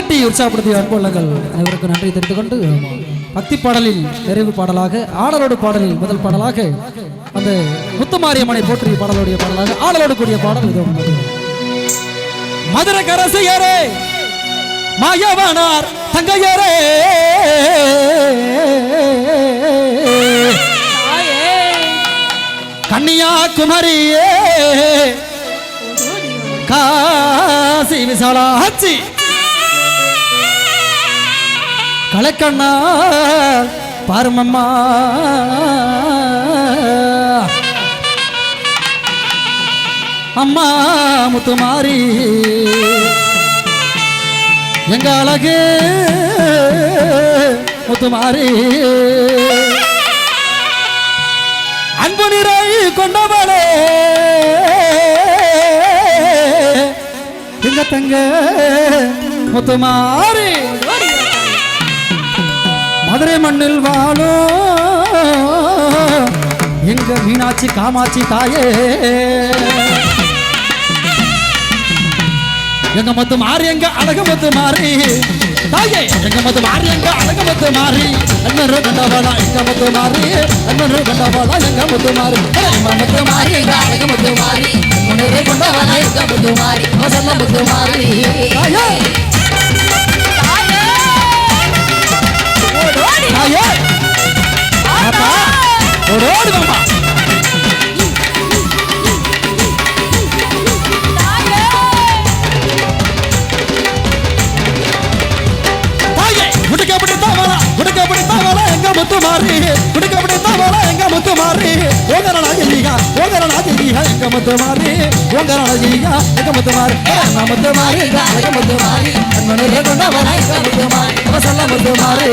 உற்சாகப்படுத்திய அன்புள்ளங்கள் அனைவருக்கும் நன்றி தெரிந்து கொண்டு பக்தி பாடலில் நிறைவு பாடலாக ஆடலோடு பாடலில் முதல் பாடலாக அந்த முத்துமாரியம்மனை போற்றிய பாடலுடைய பாடலாக ஆடலோடு கூடிய பாடல் இது மதுரை கரசியரே மாயவனார் தங்கையரே. கன்னியாகுமரியே காசி விசாலாச்சி கலக்கண்ணா பாருமம்மா அம்மா முத்துமாரி எங்க அழகு முத்துமாரி அன்பு நிறை கொண்டவளே. எங்க தங்க முத்துமாரி மதுரை மண்ணில் வாழோ. எங்க மீனாட்சி காமாட்சி தாயே. எங்க மத்து மாறி எங்க அழக மத்து மாறி. தாயே எங்க மத்து மாறி எங்க அழக மத்து மாறி. அண்ணன் கண்டவாளா எங்க மத்து மாறி. அண்ணன் கண்டவாளா எங்க மத்து மாறி. எங்க மத்து மாறி எங்க அழக மத்து மாறி. முன்னேறி எங்க முத்துமாரி வசந்த முத்துமாரி தாயே தாயே. மாறி ஓங்கர நாயகியா ஓங்கர நாயகியா எங்க முத்து மாறி ஓங்கர நாயகியா எங்க முத்து மாறி எங்க முத்து மாறி எங்க அழக முத்து மாறி அண்ணனே கொண்டவனா மாறி முத்து மாறி வசல்ல மாறி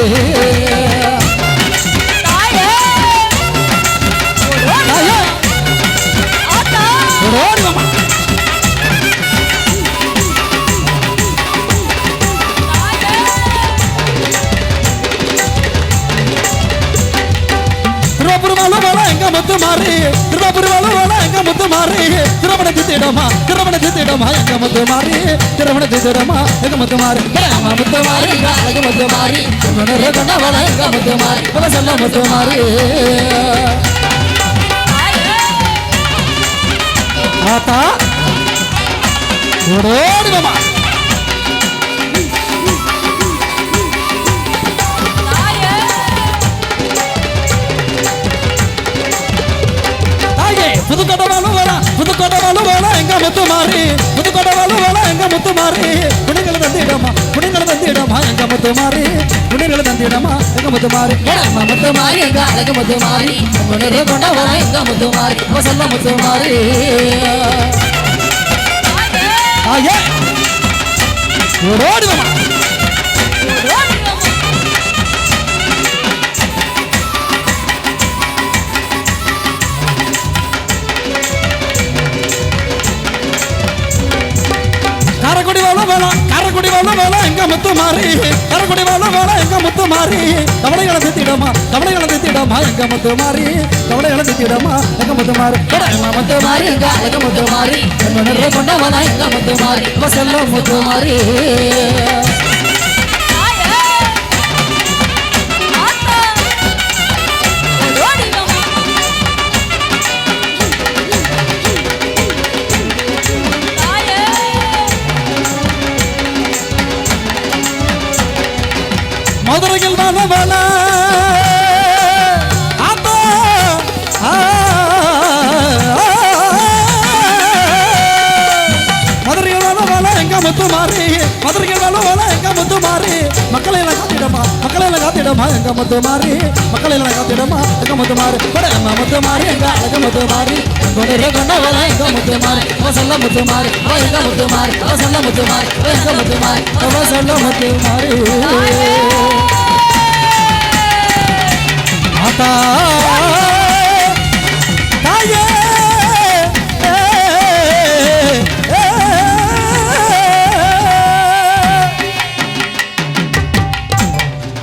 முத்து மாறி திருவாபுரமால வேலை எங்க முத்து மாறி திருமண தித்திடமா திருமண தித்திடமா எங்க முத்து மாறி திருமண தித்திடமா எங்க முத்து மாறி எங்க முத்து மாறி எங்க முத்து மாறி உன்னோட எங்க முத்து மாறி உன சொல்ல முத்து மாறி ஆத்தா ஓடோடி வேலை வேலை எங்க முத்து மாறி புதுக்கோட்டை வாழும் வேலை எங்க முத்து மாறி குடிகளை தந்திடமா? குடிகளை தந்திடமா எங்க முத்து மாறி குடிகளை தந்திடமா எங்க முத்து மாறி எங்க முத்துமாரி எங்க அழகு முத்துமாரி? முன்னேறி கொண்டவனா எங்க முத்து மாறி முத்துமாரி. முத்து மாறி மாமா காரக்குடி வாழும் வேலை காரக்குடி வாழும் வேலை எங்க முத்து மாறி. காரக்குடி வாழும் வேலை எங்க முத்து மாறி. கவலைகளை தித்திடமா கவலைகளை தித்திடமா எங்க முத்து மாறி. கவலைகளை தித்திடமா எங்க முத்து மாறி. எங்க முத்து மாறி எங்க அழகு முத்துமாரி முன்னேறி கொண்டவனா எங்க முத்துமாரி வசந்த முத்துமாரி மதுரையில் தான வேலை ஆத்தா மதுரையில் தான எங்க முத்து மாறி. மதுரையில் தான எங்க முத்து மாறி. மக்களை எல்லாம் காத்திடமா மக்களை எல்லாம் காத்திடமா எங்க முத்து மாறி. மக்களை எல்லாம் காத்திடமா எங்க முத்து மாறி. அம்மா முத்து மாறி எங்க அழக முத்து மாறி. முன்னேறி கொண்டவனா எங்க முத்துமாரி வசந்த முத்துமாரி எங்க முத்துமாரி வசந்த முத்துமாரி எங்க முத்துமாரி அவ சொல்ல முத்து மாறி. தாத்தா